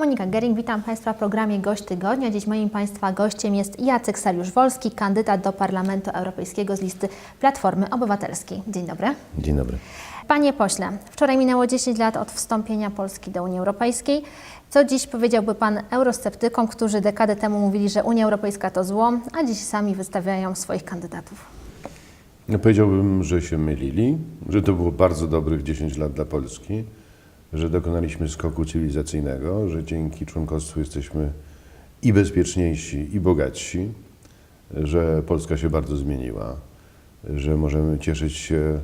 Monika Gering, witam Państwa w programie Gość Tygodnia. Dziś moim Państwa gościem jest Jacek Sariusz-Wolski, kandydat do Parlamentu Europejskiego z listy Platformy Obywatelskiej. Dzień dobry. Dzień dobry. Panie pośle, wczoraj minęło 10 lat od wstąpienia Polski do Unii Europejskiej. Co dziś powiedziałby Pan eurosceptykom, którzy dekadę temu mówili, że Unia Europejska to zło, a dziś sami wystawiają swoich kandydatów? No powiedziałbym, że się mylili, że to było bardzo dobrych 10 lat dla Polski, że dokonaliśmy skoku cywilizacyjnego, że dzięki członkostwu jesteśmy i bezpieczniejsi, i bogatsi, że Polska się bardzo zmieniła, że możemy cieszyć się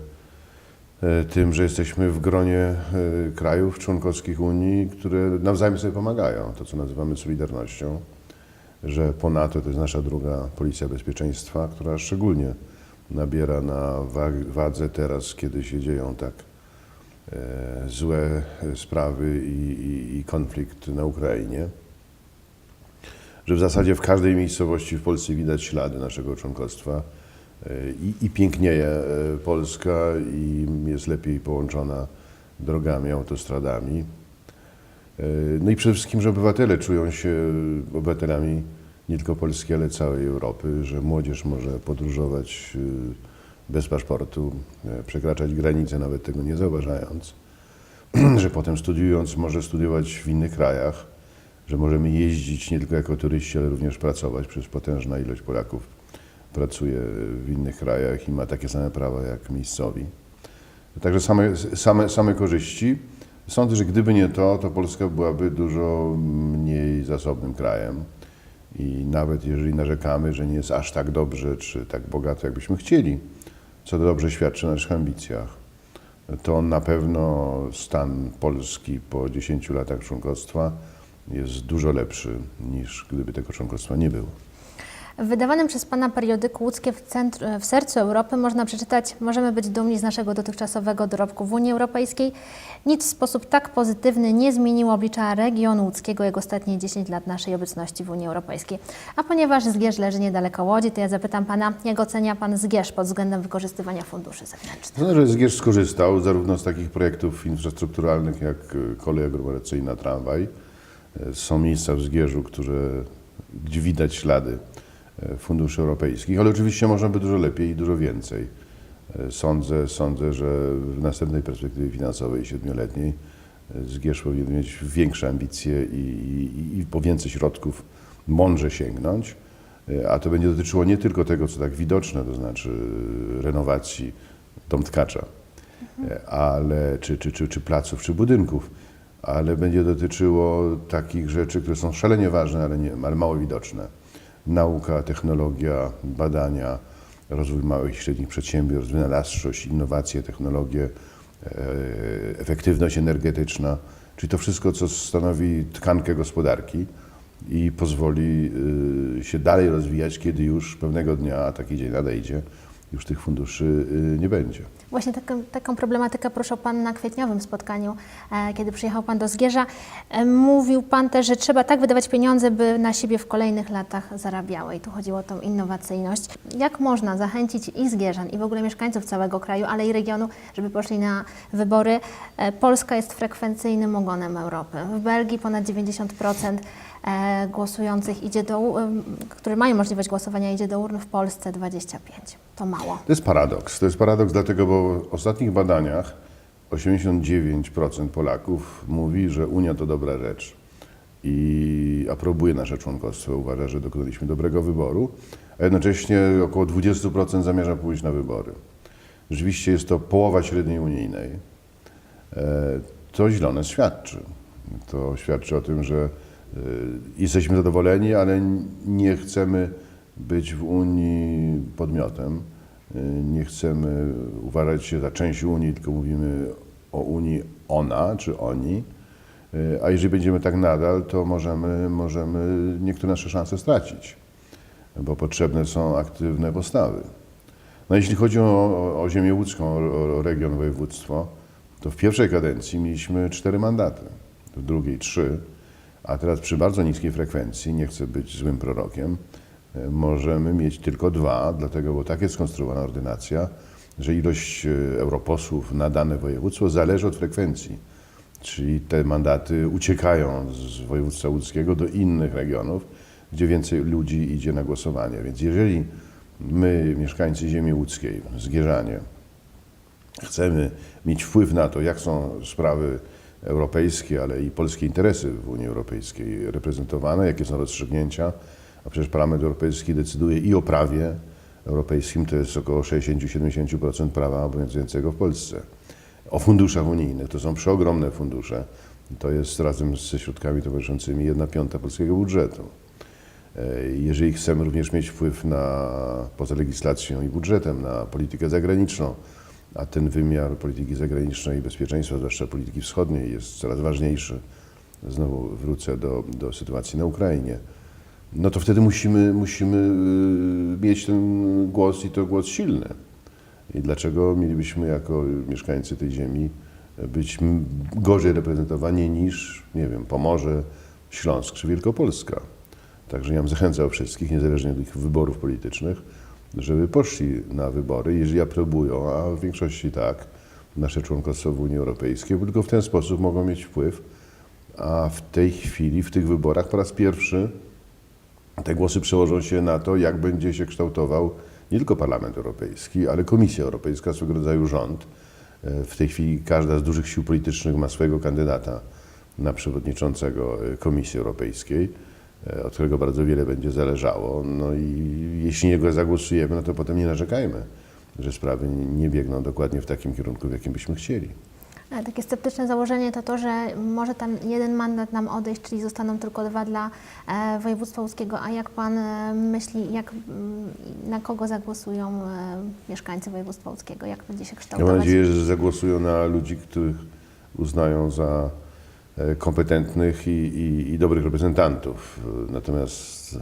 e, tym, że jesteśmy w gronie e, krajów członkowskich Unii, które nawzajem sobie pomagają, to co nazywamy solidarnością, że po NATO to jest nasza druga policja bezpieczeństwa, która szczególnie nabiera na wa- wadze teraz, kiedy się dzieją tak złe sprawy i, i, i konflikt na Ukrainie. Że w zasadzie w każdej miejscowości w Polsce widać ślady naszego członkostwa e, i, i pięknieje e, Polska i jest lepiej połączona drogami, autostradami. E, No i przede wszystkim, że obywatele czują się obywatelami nie tylko Polski, ale całej Europy, że młodzież może podróżować bez paszportu, e, przekraczać granice, nawet tego nie zauważając, że potem studiując może studiować w innych krajach, że możemy jeździć nie tylko jako turyści, ale również pracować, przecież potężna ilość Polaków pracuje w innych krajach i ma takie same prawa jak miejscowi. Także same, same, same korzyści. Sądzę, że gdyby nie to, to Polska byłaby dużo mniej zasobnym krajem. I nawet jeżeli narzekamy, że nie jest aż tak dobrze czy tak bogato, jakbyśmy chcieli, co dobrze świadczy o naszych ambicjach, to na pewno stan Polski po 10 latach członkostwa jest dużo lepszy niż gdyby tego członkostwa nie było. W wydawanym przez Pana periodyku Łódzkie w, centr, w sercu Europy można przeczytać Możemy być dumni z naszego dotychczasowego dorobku w Unii Europejskiej. Nic w sposób tak pozytywny nie zmieniło oblicza regionu łódzkiego jak ostatnie 10 lat naszej obecności w Unii Europejskiej. A ponieważ Zgierz leży niedaleko Łodzi, to ja zapytam Pana, jak ocenia Pan Zgierz pod względem wykorzystywania funduszy zewnętrznych? Sądzę, że Zgierz skorzystał zarówno z takich projektów infrastrukturalnych jak kolej aglomeracyjna, tramwaj. Y, Są miejsca w Zgierzu, które, gdzie widać ślady funduszy europejskich, ale oczywiście można by dużo lepiej i dużo więcej. Y, Sądzę, sądzę, że w następnej perspektywie finansowej siedmioletniej y, Zgierz powinien mieć większe ambicje i, i, i po więcej środków mądrze sięgnąć. A to będzie dotyczyło nie tylko tego, co tak widoczne, to znaczy renowacji dom tkacza, e, ale, czy, czy, czy, czy placów, czy budynków, ale będzie dotyczyło takich rzeczy, które są szalenie ważne, ale, nie, ale mało widoczne. Nauka, technologia, badania, rozwój małych i średnich przedsiębiorstw, wynalazczość, innowacje, technologie, e, efektywność energetyczna, czyli to wszystko, co stanowi tkankę gospodarki i pozwoli y, się dalej rozwijać, kiedy już pewnego dnia, taki dzień nadejdzie, już tych funduszy y, nie będzie. Właśnie taką, taką problematykę poruszał Pan na kwietniowym spotkaniu, e, kiedy przyjechał Pan do Zgierza. E, mówił Pan też, że trzeba tak wydawać pieniądze, by na siebie w kolejnych latach zarabiały. I tu chodziło o tą innowacyjność. Jak można zachęcić i Zgierzan, i w ogóle mieszkańców całego kraju, ale i regionu, żeby poszli na wybory? E, Polska jest frekwencyjnym ogonem Europy. W Belgii ponad 90% e, głosujących idzie do, em, którzy mają możliwość głosowania, idzie do urn, w Polsce 25%. To mało. To jest paradoks. To jest paradoks dlatego, bo w ostatnich badaniach 89% Polaków mówi, że Unia to dobra rzecz i aprobuje nasze członkostwo, uważa, że dokonaliśmy dobrego wyboru, a jednocześnie około 20% zamierza pójść na wybory. Rzeczywiście jest to połowa średniej unijnej. E, To nas świadczy. To świadczy o tym, że e, jesteśmy zadowoleni, ale nie chcemy być w Unii podmiotem. E, Nie chcemy uważać się za część Unii, tylko mówimy o Unii ona czy oni. E, A jeżeli będziemy tak nadal, to możemy, możemy niektóre nasze szanse stracić, bo potrzebne są aktywne postawy. No jeśli chodzi o, o, o ziemię łódzką, o, o region, województwo, to w pierwszej kadencji mieliśmy cztery mandaty, w drugiej trzy, a teraz przy bardzo niskiej frekwencji, nie chcę być złym prorokiem, e, możemy mieć tylko dwa, dlatego, bo tak jest skonstruowana ordynacja, że ilość e, europosłów na dane województwo zależy od frekwencji. Czyli te mandaty uciekają z województwa łódzkiego do innych regionów, gdzie więcej ludzi idzie na głosowanie. Więc jeżeli my, mieszkańcy ziemi łódzkiej, Zgierzanie, chcemy mieć wpływ na to, jak są sprawy europejskie, ale i polskie interesy w Unii Europejskiej reprezentowane, jakie są rozstrzygnięcia, a przecież Parlament Europejski decyduje i o prawie europejskim, to jest około 60-70% prawa obowiązującego w Polsce. O funduszach unijnych, to są przeogromne fundusze, to jest razem ze środkami towarzyszącymi jedna piąta polskiego budżetu. E, Jeżeli chcemy również mieć wpływ na, poza legislacją i budżetem, na politykę zagraniczną, a ten wymiar polityki zagranicznej i bezpieczeństwa, zwłaszcza polityki wschodniej, jest coraz ważniejszy. Znowu wrócę do, do sytuacji na Ukrainie. No to wtedy musimy, musimy y, mieć ten głos i to głos silny. I dlaczego mielibyśmy jako mieszkańcy tej ziemi być gorzej reprezentowani niż, nie wiem, Pomorze, Śląsk czy Wielkopolska? Także ja bym zachęcał wszystkich, niezależnie od ich wyborów politycznych, żeby poszli na wybory, jeżeli aprobują, a w większości tak, nasze członkostwo w Unii Europejskiej, bo tylko w ten sposób mogą mieć wpływ. A w tej chwili, w tych wyborach po raz pierwszy te głosy przełożą się na to, jak będzie się kształtował nie tylko Parlament Europejski, ale Komisja Europejska, swego rodzaju rząd. E, W tej chwili każda z dużych sił politycznych ma swojego kandydata na przewodniczącego e, Komisji Europejskiej, od którego bardzo wiele będzie zależało. No i jeśli niego zagłosujemy, no to potem nie narzekajmy, że sprawy nie biegną dokładnie w takim kierunku, w jakim byśmy chcieli. E, Takie sceptyczne założenie to to, że może tam jeden mandat nam odejść, czyli zostaną tylko dwa dla e, województwa łódzkiego. A jak Pan e, myśli, jak, mm, na kogo zagłosują e, mieszkańcy województwa łódzkiego? Jak będzie się Ja mam kształtować? nadzieję, że zagłosują na ludzi, których uznają za e, kompetentnych i, i, i dobrych reprezentantów. Natomiast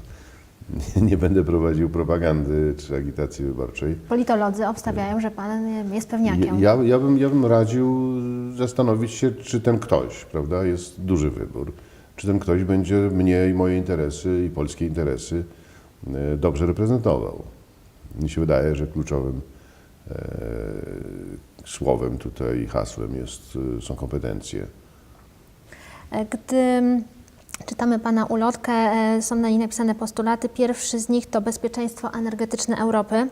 nie, będę prowadził propagandy czy agitacji wyborczej. Politolodzy obstawiają, że Pan e, jest pewniakiem. Ja, ja, bym, ja bym radził zastanowić się, czy ten ktoś, prawda, jest duży wybór, czy ten ktoś będzie mnie i moje interesy i polskie interesy e, dobrze reprezentował. Mi się wydaje, że kluczowym e, słowem tutaj i hasłem jest, e, są kompetencje. E, Gdy mm, czytamy Pana ulotkę, e, są na niej napisane postulaty. Pierwszy z nich to bezpieczeństwo energetyczne Europy.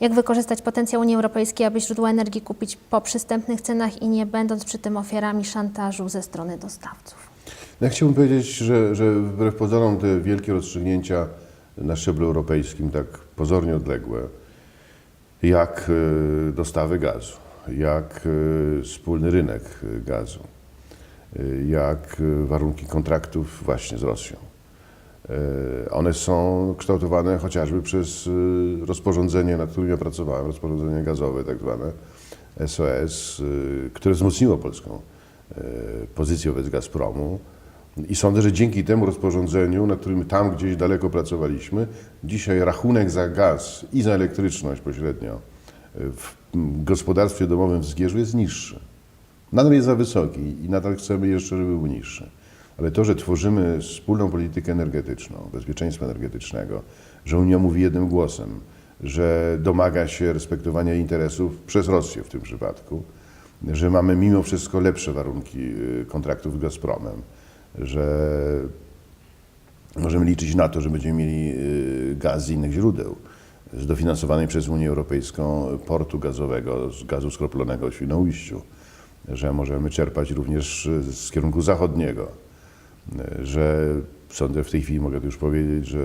Jak wykorzystać potencjał Unii Europejskiej, aby źródła energii kupić po przystępnych cenach i nie będąc przy tym ofiarami szantażu ze strony dostawców? No Ja chciałbym powiedzieć, że, że wbrew pozorom te wielkie rozstrzygnięcia na szczeblu europejskim, tak pozornie odległe, jak e, dostawy gazu, jak wspólny rynek gazu, jak e, warunki kontraktów właśnie z Rosją. E, One są kształtowane chociażby przez e, rozporządzenie, nad którym ja pracowałem, rozporządzenie gazowe tak zwane, SOS, e, które wzmocniło polską pozycję wobec Gazpromu. I sądzę, że dzięki temu rozporządzeniu, nad którym tam gdzieś daleko pracowaliśmy, dzisiaj rachunek za gaz i za elektryczność pośrednio w gospodarstwie domowym w Zgierzu jest niższy. Nadal jest za wysoki i nadal chcemy jeszcze, żeby był niższy. Ale to, że tworzymy wspólną politykę energetyczną, bezpieczeństwa energetycznego, że Unia mówi jednym głosem, że domaga się respektowania interesów przez Rosję w tym przypadku, że mamy mimo wszystko lepsze warunki y, kontraktów z Gazpromem, że możemy liczyć na to, że będziemy mieli y, gaz z innych źródeł, z dofinansowanej przez Unię Europejską portu gazowego, z gazu skroplonego w Świnoujściu, że możemy czerpać również y, z kierunku zachodniego, y, że sądzę w tej chwili, mogę już powiedzieć, że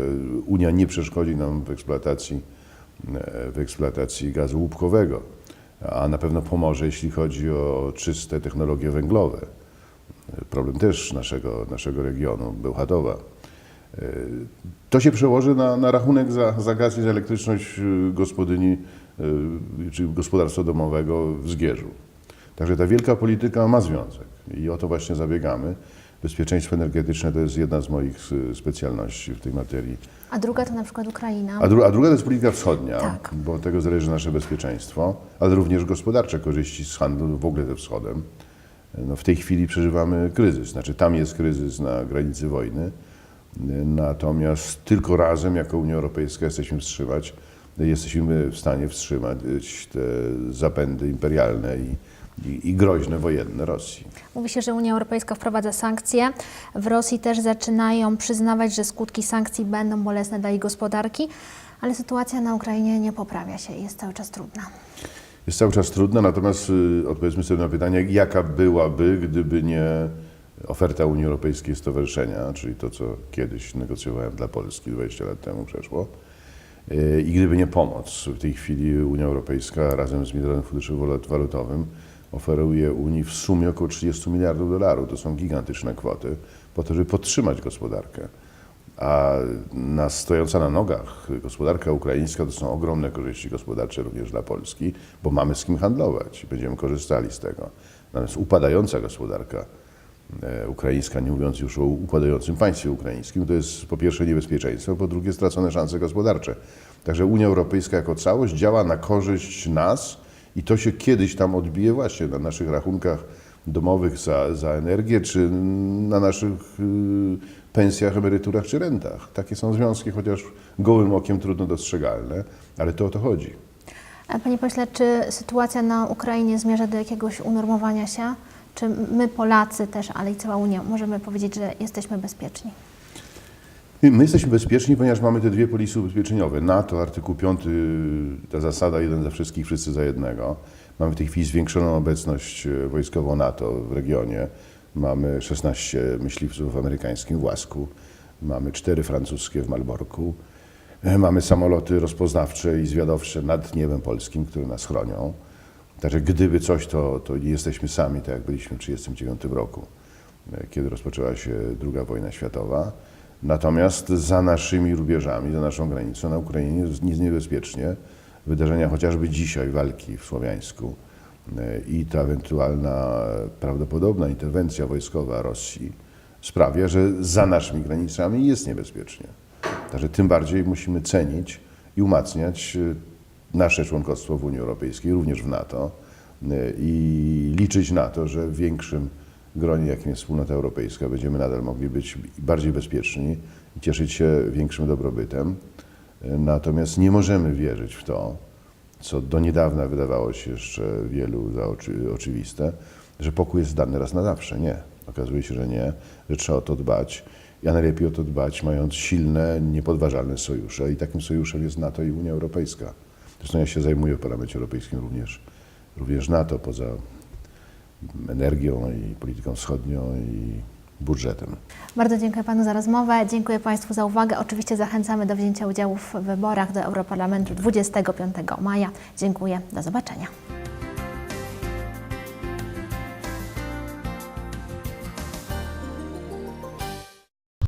Unia nie przeszkodzi nam w eksploatacji, y, w eksploatacji gazu łupkowego, a na pewno pomoże, jeśli chodzi o czyste technologie węglowe. Problem też naszego, naszego regionu, Bełchatowa. To się przełoży na, na rachunek za, za gaz i za elektryczność gospodyni, czy gospodarstwa domowego w Zgierzu. Także ta wielka polityka ma związek i o to właśnie zabiegamy. Bezpieczeństwo energetyczne to jest jedna z moich y, specjalności w tej materii. A druga to na przykład Ukraina. A, dru, a druga to jest polityka wschodnia, Tak. bo od tego zależy nasze bezpieczeństwo, ale również gospodarcze korzyści z handlu w ogóle ze wschodem. No, w tej chwili przeżywamy kryzys, znaczy tam jest kryzys na granicy wojny, natomiast tylko razem jako Unia Europejska jesteśmy wstrzymać, jesteśmy w stanie wstrzymać te zapędy imperialne i, i, i groźne wojenne Rosji. Mówi się, że Unia Europejska wprowadza sankcje. W Rosji też zaczynają przyznawać, że skutki sankcji będą bolesne dla ich gospodarki, ale sytuacja na Ukrainie nie poprawia się i jest cały czas trudna. Jest cały czas trudna, natomiast y, odpowiedzmy sobie na pytanie, jaka byłaby, gdyby nie oferta Unii Europejskiej Stowarzyszenia, czyli to, co kiedyś negocjowałem dla Polski 20 lat temu przeszło. Y, I gdyby nie pomoc, w tej chwili Unia Europejska razem z Międzynarodowym Funduszem Walut- Walutowym oferuje Unii w sumie około 30 miliardów dolarów. To są gigantyczne kwoty po to, żeby podtrzymać gospodarkę. A na stojąca na nogach gospodarka ukraińska to są ogromne korzyści gospodarcze również dla Polski, bo mamy z kim handlować i będziemy korzystali z tego. Natomiast upadająca gospodarka e, ukraińska, nie mówiąc już o upadającym państwie ukraińskim, to jest po pierwsze niebezpieczeństwo, po drugie stracone szanse gospodarcze. Także Unia Europejska jako całość działa na korzyść nas i to się kiedyś tam odbije właśnie na naszych rachunkach domowych za, za energię, czy na naszych y, pensjach, emeryturach czy rentach. Takie są związki, chociaż gołym okiem trudno dostrzegalne, ale to o to chodzi. Panie pośle, czy sytuacja na Ukrainie zmierza do jakiegoś unormowania się? Czy my Polacy też, ale i cała Unia, możemy powiedzieć, że jesteśmy bezpieczni? My jesteśmy bezpieczni, ponieważ mamy te dwie polisy ubezpieczeniowe. NATO, artykuł 5, ta zasada jeden za wszystkich, wszyscy za jednego. Mamy w tej chwili zwiększoną obecność e, wojskową NATO w regionie. Mamy 16 myśliwców w Łasku. Mamy cztery francuskie w Malborku. E, Mamy samoloty rozpoznawcze i zwiadowcze nad niebem polskim, które nas chronią. Także gdyby coś, to, to nie jesteśmy sami, tak jak byliśmy w 1939 roku, e, kiedy rozpoczęła się II wojna światowa. Natomiast za naszymi rubieżami, za naszą granicą na Ukrainie jest niebezpiecznie. Wydarzenia chociażby dzisiaj walki w Słowiańsku e, i ta ewentualna prawdopodobna interwencja wojskowa Rosji sprawia, że za naszymi granicami jest niebezpiecznie. Także tym bardziej musimy cenić i umacniać e, nasze członkostwo w Unii Europejskiej, również w NATO e, i liczyć na to, że w większym gronie, jakim jest Wspólnota Europejska, będziemy nadal mogli być bardziej bezpieczni i cieszyć się większym dobrobytem. Natomiast nie możemy wierzyć w to, co do niedawna wydawało się jeszcze wielu za oczy, oczywiste, że pokój jest dany raz na zawsze. Nie. Okazuje się, że nie, że trzeba o to dbać. Ja najlepiej o to dbać, mając silne, niepodważalne sojusze i takim sojuszem jest NATO i Unia Europejska. Zresztą ja się zajmuję w Parlamencie Europejskim również, również NATO, poza energią i polityką wschodnią i budżetem. Bardzo dziękuję Panu za rozmowę, dziękuję Państwu za uwagę. Oczywiście zachęcamy do wzięcia udziału w wyborach do Europarlamentu 25 maja. Dziękuję, do zobaczenia.